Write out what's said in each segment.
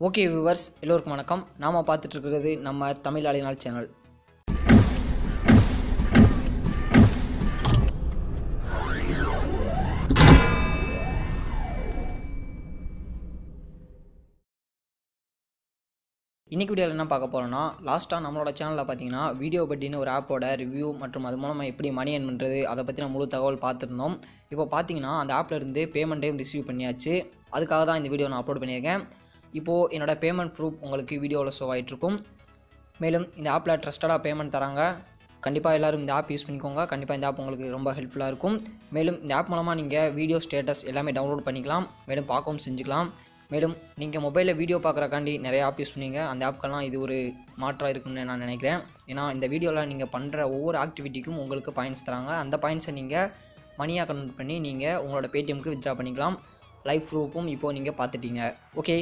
Okay viewers எல்லோருக்கும் வணக்கம். நாம் பார்த்துட்டு இருக்கிறது நம்ம தமிழ் அலைநாள் சேனல். இன்றைக்கி வீடியோவில் என்ன பார்க்க போகிறோன்னா லாஸ்ட்டாக நம்மளோட சேனலில் பார்த்தீங்கன்னா வீடியோ பட்டின்னு ஒரு ஆப்போட ரிவ்யூ மற்றும் அது மூலமாக எப்படி மணி ஏன் பண்ணுறது அதை பற்றின முழு தகவல் பார்த்துருந்தோம். இப்போ பார்த்தீங்கன்னா அந்த ஆப்பில் இருந்து பேமெண்ட்டையும் ரிசீவ் பண்ணியாச்சு. அதுக்காக தான் இந்த வீடியோ நான் அப்லோட் பண்ணியிருக்கேன். இப்போது என்னோட பேமெண்ட் ப்ரூஃப் உங்களுக்கு வீடியோவில் ஷோ ஆகிட்ருக்கும் மேலும் இந்த ஆப்பில் ட்ரஸ்டடாக பேமெண்ட் தராங்க. கண்டிப்பாக எல்லோரும் இந்த ஆப் யூஸ் பண்ணிக்கோங்க. கண்டிப்பாக இந்த ஆப் உங்களுக்கு ரொம்ப ஹெல்ப்ஃபுல்லாக இருக்கும். மேலும் இந்த ஆப் மூலமாக நீங்கள் வீடியோ ஸ்டேட்டஸ் எல்லாமே டவுன்லோட் பண்ணிக்கலாம். மேலும் பார்க்கவும் செஞ்சுக்கலாம். மேலும் நீங்கள் மொபைலில் வீடியோ பார்க்குறக்காண்டி நிறைய ஆப் யூஸ் பண்ணுவீங்க. அந்த ஆப்க்கெல்லாம் இது ஒரு மாற்றாக இருக்கும்னு நான் நினைக்கிறேன். ஏன்னா இந்த வீடியோவில் நீங்கள் பண்ணுற ஒவ்வொரு ஆக்டிவிட்டிக்கும் உங்களுக்கு பாயிண்ட்ஸ் தராங்க. அந்த பாயிண்ட்ஸை நீங்கள் மணியாக கன்வெர்ட் பண்ணி நீங்கள் உங்களோட பேடிஎம்க்கு வித்ட்ரா பண்ணிக்கலாம். லைஃப் ப்ரூஃபும் இப்போது நீங்கள் பார்த்துட்டீங்க. ஓகே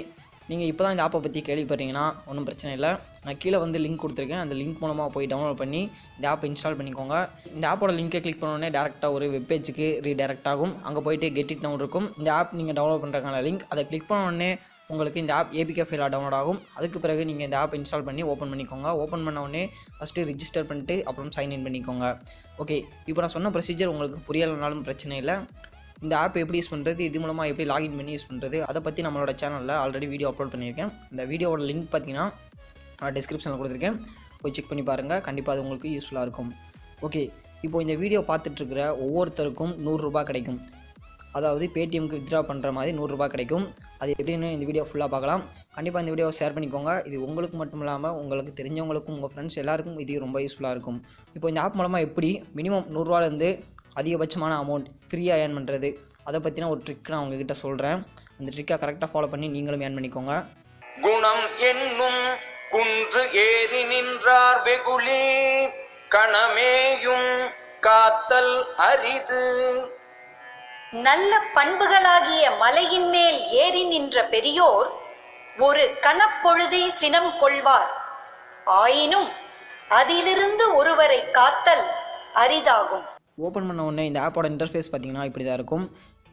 நீங்கள் இப்போ தான் இந்த ஆப்பை பற்றி கேள்விப்படுறீங்கன்னா ஒன்றும் பிரச்சனை இல்லை. நான் கீழே வந்து லிங்க் கொடுத்துருக்கேன். அந்த லிங்க் மூலமாக போய் டவுன்லோட் பண்ணி இந்த ஆப்பை இன்ஸ்டால் பண்ணிக்கோங்க. இந்த ஆப்போட லிங்கை கிளிக் பண்ணோடனே டேரெக்டாக ஒரு வெப்பேஜுக்கு ரீடைரக்ட் ஆகும். அங்கே போயிட்டு கெட் இட் டவுன் இருக்கும். இந்த ஆப் நீங்கள் டவுன்லோட் பண்ணுறதுக்கான லிங்க் அதை கிளிக் பண்ண உடனே உங்களுக்கு இந்த ஆப் ஏபிகே ஃபைலாக டவுன்லோட் ஆகும். அதுக்கு பிறகு நீங்கள் இந்த ஆப் இன்ஸ்டால் பண்ணி ஓப்பன் பண்ணிக்கோங்க. ஓப்பன் பண்ண உடனே ஃபஸ்ட்டு ரிஜிஸ்டர் பண்ணிட்டு அப்புறம் சைன் இன் பண்ணிக்கோங்க. ஓகே இப்போ நான் சொன்ன ப்ரொசீஜர் உங்களுக்கு புரியலைனாலும் பிரச்சனை இல்லை. இந்த ஆப் எப்படி யூஸ் பண்ணுறது இது மூலமாக எப்படி லாகின் பண்ணி யூஸ் பண்ணுறது அதை பற்றி நம்மளோட சேனலில் ஆல்ரெடி வீடியோ அப்லோட் பண்ணியிருக்கேன். இந்த வீடியோவோட லிங்க் பார்த்தீங்கன்னா நான் டிஸ்கிரிப்ஷனில் கொடுத்துருக்கேன். போய் செக் பண்ணி பாருங்கள் கண்டிப்பாக அது உங்களுக்கு யூஸ்ஃபுல்லாக இருக்கும். ஓகே இப்போ இந்த வீடியோ பார்த்துட்ருக்கிற ஒவ்வொருத்தருக்கும் நூறுரூபா கிடைக்கும். அதாவது பேடிஎம்க்கு வித்ட்ரா பண்ணுற மாதிரி நூறுரூபா கிடைக்கும். அது எப்படின்னு இந்த வீடியோ ஃபுல்லாக பார்க்கலாம். கண்டிப்பாக இந்த வீடியோவை ஷேர் பண்ணிக்கோங்க. இது உங்களுக்கு மட்டும் இல்லாமல் உங்களுக்கு தெரிஞ்சவங்களுக்கும் உங்கள் ஃப்ரெண்ட்ஸ் எல்லாருக்கும் இது ரொம்ப யூஸ்ஃபுல்லாக இருக்கும். இப்போ இந்த ஆப் மூலமாக எப்படி மினிமம் நூறுரூவாலேருந்து அதிகபட்சமான அமௌண்ட் ஃப்ரீயாக ஏர்ன் பண்ணுறது அதை பற்றின ஒரு ட்ரிக் நான் உங்ககிட்ட சொல்கிறேன் அந்த ட்ரிக்கை கரெக்டாக ஃபாலோ பண்ணி நீங்களும் ஏர்ன் பண்ணிக்கோங்க. குணம் என்னும் குன்று ஏறி நின்றார் வெகுளி கணமேயும் காத்தல் அரிது. நல்ல பண்புகளாகிய மலையின் மேல் ஏறி நின்ற பெரியோர் ஒரு கணப்பொழுதே சினம் கொள்வார். ஆயினும் அதிலிருந்து ஒருவரை காத்தல் அரிதாகும். ஓப்பன் பண்ண உடனே இந்த ஆப்போட இன்டர்ஃபேஸ் பார்த்தீங்கன்னா இப்படி தான் இருக்கும்.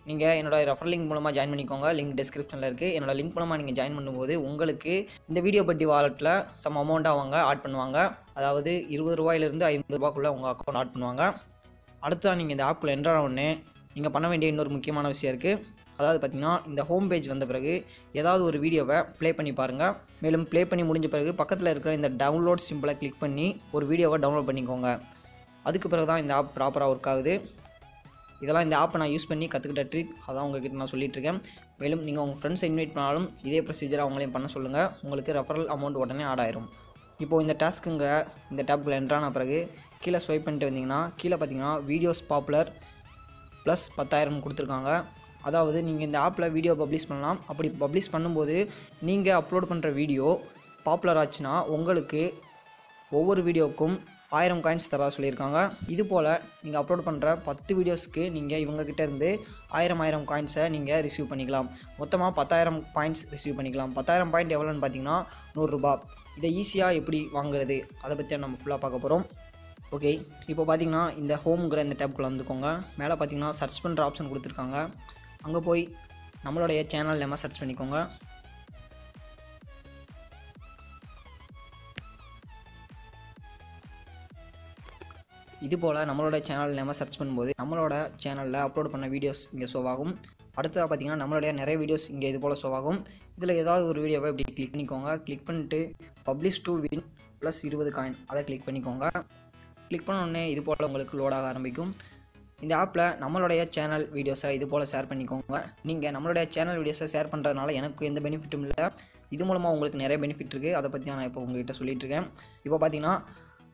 நீங்கள் என்னோட ரெஃபர் லிங்க் மூலமாக ஜாயின் பண்ணிக்கோங்க. லிங்க் டிஸ்கிரிப்ஷனில் இருக்குது என்னோட லிங்க் மூலமாக நீங்கள் ஜாயின் பண்ணும்போது உங்களுக்கு இந்த வீடியோ பட்டி வாலெட்டில் சம் அமௌண்ட் அவங்க ஆட் பண்ணுவாங்க. அதாவது இருபது ரூபாயிலிருந்து ஐம்பது ரூபாக்குள்ளே உங்கள் அக்கௌண்ட் ஆட் பண்ணுவாங்க. அடுத்ததாக நீங்கள் இந்த ஆப்பில் என்ட்ரான உடனே நீங்கள் பண்ண வேண்டிய இன்னொரு முக்கியமான விஷயம் இருக்குது அதாவது பார்த்தீங்கன்னா இந்த ஹோம் பேஜ் வந்த பிறகு ஏதாவது ஒரு வீடியோவை ப்ளே பண்ணி பாருங்கள் மேலும் ப்ளே பண்ணி முடிஞ்ச பிறகு பக்கத்தில் இருக்கிற இந்த டவுன்லோட் சிம்பிளை கிளிக் பண்ணி ஒரு வீடியோவை டவுன்லோட் பண்ணிக்கோங்க. அதுக்கு பிறகு தான் இந்த ஆப் ப்ராப்பராக ஒர்க் ஆகுது. இதெல்லாம் இந்த ஆப்பை நான் யூஸ் பண்ணி கற்றுக்கிட்ட ட்ரிக் அதான் உங்ககிட்ட நான் சொல்லிட்டு இருக்கேன். மேலும் நீங்கள் உங்கள் ஃப்ரெண்ட்ஸை இன்வைட் பண்ணாலும் இதே ப்ரொசீஜர் அவங்களையும் பண்ண சொல்லுங்கள் உங்களுக்கு ரெஃபரல் அமௌண்ட் உடனே ஆட் ஆயிரும். இப்போது இந்த டாஸ்க்குங்கிற இந்த டேப்புக்குள்ள என்ட்ரான பிறகு கீழே ஸ்வைப் பண்ணிட்டு வந்தீங்கன்னா கீழே பார்த்தீங்கன்னா வீடியோஸ் பாப்புலர் ப்ளஸ் பத்தாயிரம் கொடுத்துருக்காங்க. அதாவது நீங்கள் இந்த ஆப்பில் வீடியோ பப்ளிஷ் பண்ணலாம். அப்படி பப்ளிஷ் பண்ணும்போது நீங்கள் அப்லோட் பண்ணுற வீடியோ பாப்புலர் ஆச்சுன்னா உங்களுக்கு ஒவ்வொரு வீடியோவுக்கும் ஆயிரம் காயின்ஸ் தரதா சொல்லியிருக்காங்க. இது போல் நீங்கள் அப்லோட் பண்ணுற பத்து வீடியோஸ்க்கு நீங்கள் இவங்ககிட்ட இருந்து ஆயிரம் ஆயிரம் காயின்ஸை நீங்கள் ரிசீவ் பண்ணிக்கலாம். மொத்தமாக பத்தாயிரம் பாயிண்ட்ஸ் ரிசீவ் பண்ணிக்கலாம். பத்தாயிரம் பாயிண்ட் எவ்வளோன்னு பார்த்தீங்கன்னா நூறுரூபா இதை ஈஸியாக எப்படி வாங்குறது? அதை பற்றி நம்ம ஃபுல்லாக பார்க்க போகிறோம் ஓகே இப்போ பார்த்தீங்கன்னா இந்த ஹோம்ங்கிற இந்த டேப்குள்ளே வந்துக்கோங்க. மேலே பார்த்தீங்கன்னா சர்ச் பண்ணுற ஆப்ஷன் கொடுத்துருக்காங்க. அங்கே போய் நம்மளுடைய சேனல் நேமாக சர்ச் பண்ணிக்கோங்க. இது போல் நம்மளோட சேனல் நம்ம சர்ச் பண்ணும்போது நம்மளோட சேனலில் அப்லோட் பண்ண வீடியோஸ் இங்கே ஷோ ஆகும். அடுத்ததாக பார்த்தீங்கன்னா நம்மளுடைய நிறைய வீடியோஸ் இங்கே இது போல் ஷோ ஆகும். இதில் ஏதாவது ஒரு வீடியோவை இப்படி கிளிக் பண்ணிக்கோங்க. கிளிக் பண்ணிட்டு பப்ளிஷ் டூ வின் ப்ளஸ் இருபது காயின் அதை கிளிக் பண்ணிக்கோங்க. கிளிக் பண்ணோடனே இது போல் உங்களுக்கு லோடாக ஆரம்பிக்கும். இந்த ஆப்பில் நம்மளுடைய சேனல் வீடியோஸை இது போல் ஷேர் பண்ணிக்கோங்க. நீங்கள் நம்மளுடைய சேனல் வீடியோஸை ஷேர் பண்ணுறதுனால எனக்கு எந்த பெனிஃபிட்டும் இல்லை. இது மூலமாக உங்களுக்கு நிறைய பெனிஃபிட் இருக்குது அதை பற்றி நான் இப்போ உங்ககிட்ட சொல்லிகிட்ருக்கேன் இருக்கேன். இப்போ பார்த்தீங்கன்னா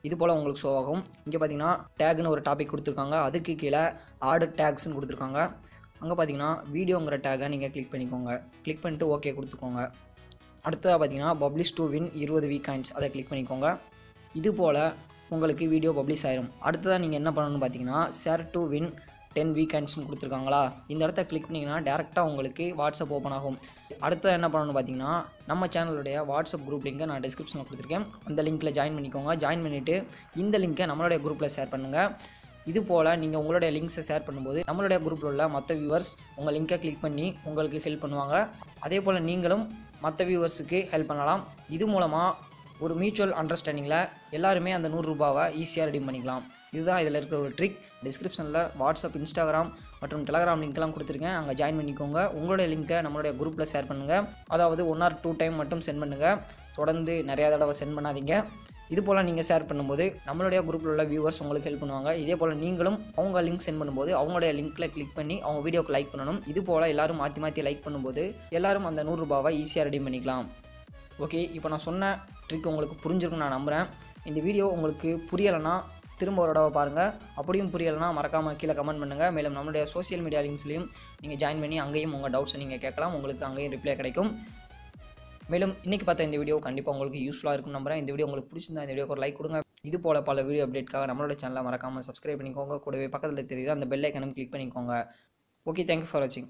இது போல் உங்களுக்கு ஷோ ஆகும். இங்கே பார்த்தீங்கன்னா டேக்னு ஒரு டாபிக் கொடுத்துருக்காங்க. அதுக்கு கீழே ஆர்டர் டேக்ஸ்னு கொடுத்துருக்காங்க. அங்கே பார்த்தீங்கன்னா வீடியோங்கிற டேகை நீங்கள் கிளிக் பண்ணிக்கோங்க. கிளிக் பண்ணிட்டு ஓகே கொடுத்துக்கோங்க. அடுத்ததாக பார்த்தீங்கன்னா பப்ளிஷ் டூ வின் இருபது வீக் காயின்ஸ் அதை கிளிக் பண்ணிக்கோங்க. இது போல் உங்களுக்கு வீடியோ பப்ளிஷ் ஆயிரும். அடுத்ததாக நீங்கள் என்ன பண்ணணும்னு பார்த்தீங்கன்னா ஷேர் டு வின் டென் வீக்கெண்ட்ஸ்னு கொடுத்துருக்காங்களா? இந்த இடத்த கிளிக் பண்ணிங்கன்னா டேரெக்டாக உங்களுக்கு வாட்ஸ்அப் ஓப்பன் ஆகும். அடுத்தது என்ன பண்ணணும்னு பார்த்தீங்கன்னா நம்ம சேனலுடைய வாட்ஸ்அப் குரூப் லிங்கை நான் டிஸ்கிரிப்ஷனில் கொடுத்துருக்கேன். அந்த லிங்க்கில் ஜாயின் பண்ணிக்கோங்க. ஜாயின் பண்ணிவிட்டு இந்த லிங்க்கை நம்மளுடைய குரூப்பில் ஷேர் பண்ணுங்கள் இது போல் நீங்கள் உங்களுடைய லிங்க்ஸை ஷேர் பண்ணும்போது நம்மளுடைய குரூப்பில் உள்ள மற்ற வியூவர்ஸ் உங்கள் லிங்கை கிளிக் பண்ணி உங்களுக்கு ஹெல்ப் பண்ணுவாங்க. அதே போல் நீங்களும் மற்ற வியூவர்ஸுக்கு ஹெல்ப் பண்ணலாம். இது மூலமாக ஒரு மியூச்சுவல் அண்டர்ஸ்டாண்டிங்கில் எல்லாருமே அந்த நூறுரூபாவை ஈஸியாக ரெடி பண்ணிக்கலாம். இதுதான் இதில் இருக்கிற ஒரு ட்ரிக் டிஸ்கிரிப்ஷனில் வாட்ஸ்அப் இன்ஸ்டாகிராம் மற்றும் டெலகிராம் லிங்க்லாம் கொடுத்துருக்கேன். அங்கே ஜாயின் பண்ணிக்கோங்க. உங்களுடைய லிங்க்கை நம்மளுடைய குரூப்பில் ஷேர் பண்ணுங்கள் அதாவது ஒன் ஆர் டூ டைம் மட்டும் சென்ட் பண்ணுங்கள் தொடர்ந்து நிறையா தடவை சென்ட் பண்ணாதீங்க. இது போல் நீங்கள் ஷேர் பண்ணும்போது நம்மளுடைய குரூப்பில் உள்ள வியூவர்ஸ் உங்களுக்கு ஹெல்ப் பண்ணுவாங்க. இதே போல் நீங்களும் அவங்க லிங்க் சென்ட் பண்ணும்போது அவங்களுடைய லிங்க்கில் கிளிக் பண்ணி அவங்க வீடியோக்கு லைக் பண்ணணும். இது போல் எல்லோரும் மாற்றி மாற்றி லைக் பண்ணும்போது எல்லோரும் அந்த நூறுரூபாவை ஈஸியாக ரெடி பண்ணிக்கலாம். ஓகே இப்போ நான் சொன்ன ட்ரிக் உங்களுக்கு புரிஞ்சிருக்கும் நான் நம்புகிறேன் இந்த வீடியோ உங்களுக்கு புரியலைன்னா திரும்ப ஒரு தடவை பாருங்கள் அப்படியும் புரியலைன்னா மறக்காமல் கீழே கமெண்ட் பண்ணுங்கள் மேலும் நம்மளுடைய சோஷியல் மீடியா லிங்க்ஸ்லையும் நீங்கள் ஜாயின் பண்ணி அங்கேயும் உங்கள் டவுட்ஸை நீங்கள் கேட்கலாம். உங்களுக்கு அங்கேயும் ரிப்ளை கிடைக்கும். மேலும் இன்றைக்கி பார்த்த இந்த வீடியோ கண்டிப்பாக உங்களுக்கு யூஸ்ஃபுல்லாக இருக்கும் நம்புறேன். இந்த வீடியோ உங்களுக்கு பிடிச்சிருந்தா இந்த வீடியோக்கு ஒரு லைக் கொடுங்க. இது போல் பல வீடியோ அப்டேட்காக நம்மளோட சேனலை மறக்காமல் சப்ஸ்கிரைப் பண்ணிக்கோங்க. கூடவே பக்கத்தில் தெரியுது அந்த பெல் ஐக்கனும் கிளிக் பண்ணிக்கோங்க. ஓகே தேங்க்யூ ஃபார் வாட்சிங்